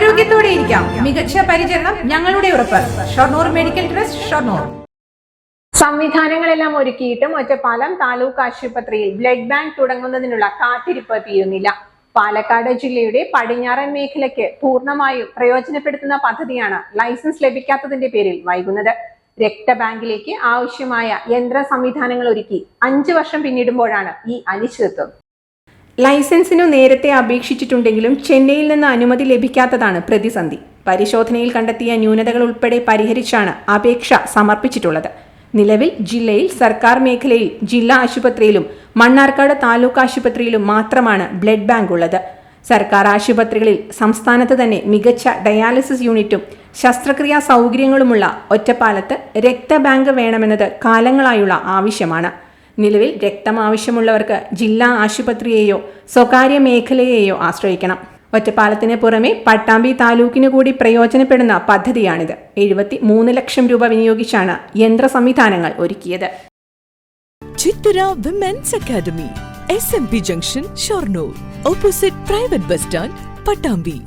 ആരോഗ്യത്തോടെ ഇരിക്കാം. മികച്ച പരിചരണം ഞങ്ങളുടെ ഉറപ്പ്. Shoranur medical trust Shoranur. സംവിധാനങ്ങളെല്ലാം ഒരുക്കിയിട്ടും ഒറ്റപ്പാലം താലൂക്ക് ആശുപത്രിയിൽ ബ്ലഡ് ബാങ്ക് തുടങ്ങുന്നതിനുള്ള കാത്തിരിപ്പ് തീരുന്നില്ല. പാലക്കാട് ജില്ലയുടെ പടിഞ്ഞാറൻ മേഖലയ്ക്ക് പൂർണമായും പ്രയോജനപ്പെടുത്തുന്ന പദ്ധതിയാണ് ലൈസൻസ് ലഭിക്കാത്തതിന്റെ പേരിൽ വൈകുന്നത്. രക്തബാങ്കിലേക്ക് ആവശ്യമായ യന്ത്ര സംവിധാനങ്ങൾ ഒരുക്കി അഞ്ചു വർഷം പിന്നിടുമ്പോഴാണ് ഈ അനിശ്ചിതത്വം. ലൈസൻസിനു നേരത്തെ അപേക്ഷിച്ചിട്ടുണ്ടെങ്കിലും ചെന്നൈയിൽ നിന്ന് അനുമതി ലഭിക്കാത്തതാണ് പ്രതിസന്ധി. പരിശോധനയിൽ കണ്ടെത്തിയ ന്യൂനതകൾ ഉൾപ്പെടെ പരിഹരിച്ചാണ് അപേക്ഷ സമർപ്പിച്ചിട്ടുള്ളത്. നിലവിൽ ജില്ലയിൽ സർക്കാർ മേഖലയിൽ ജില്ലാ ആശുപത്രിയിലും മണ്ണാർക്കാട് താലൂക്ക് ആശുപത്രിയിലും മാത്രമാണ് ബ്ലഡ് ബാങ്ക് ഉള്ളത്. സർക്കാർ ആശുപത്രികളിൽ സംസ്ഥാനത്ത് തന്നെ മികച്ച ഡയാലിസിസ് യൂണിറ്റും ശസ്ത്രക്രിയാ സൗകര്യങ്ങളുമുള്ള ഒറ്റപ്പാലത്ത് രക്തബാങ്ക് വേണമെന്നത് കാലങ്ങളായുള്ള ആവശ്യമാണ്. നിലവിൽ രക്തം ആവശ്യമുള്ളവർക്ക് ജില്ലാ ആശുപത്രിയെയോ സ്വകാര്യ മേഖലയെയോ ആശ്രയിക്കണം. ഒറ്റപ്പാലത്തിന് പുറമെ പട്ടാമ്പി താലൂക്കിന് കൂടി പ്രയോജനപ്പെടുന്ന പദ്ധതിയാണിത്. എഴുപത്തി മൂന്ന് ലക്ഷം രൂപ വിനിയോഗിച്ചാണ് യന്ത്ര സംവിധാനങ്ങൾ ഒരുക്കിയത്. Women's academy junction Shoranur opposite private bus stand Pattambi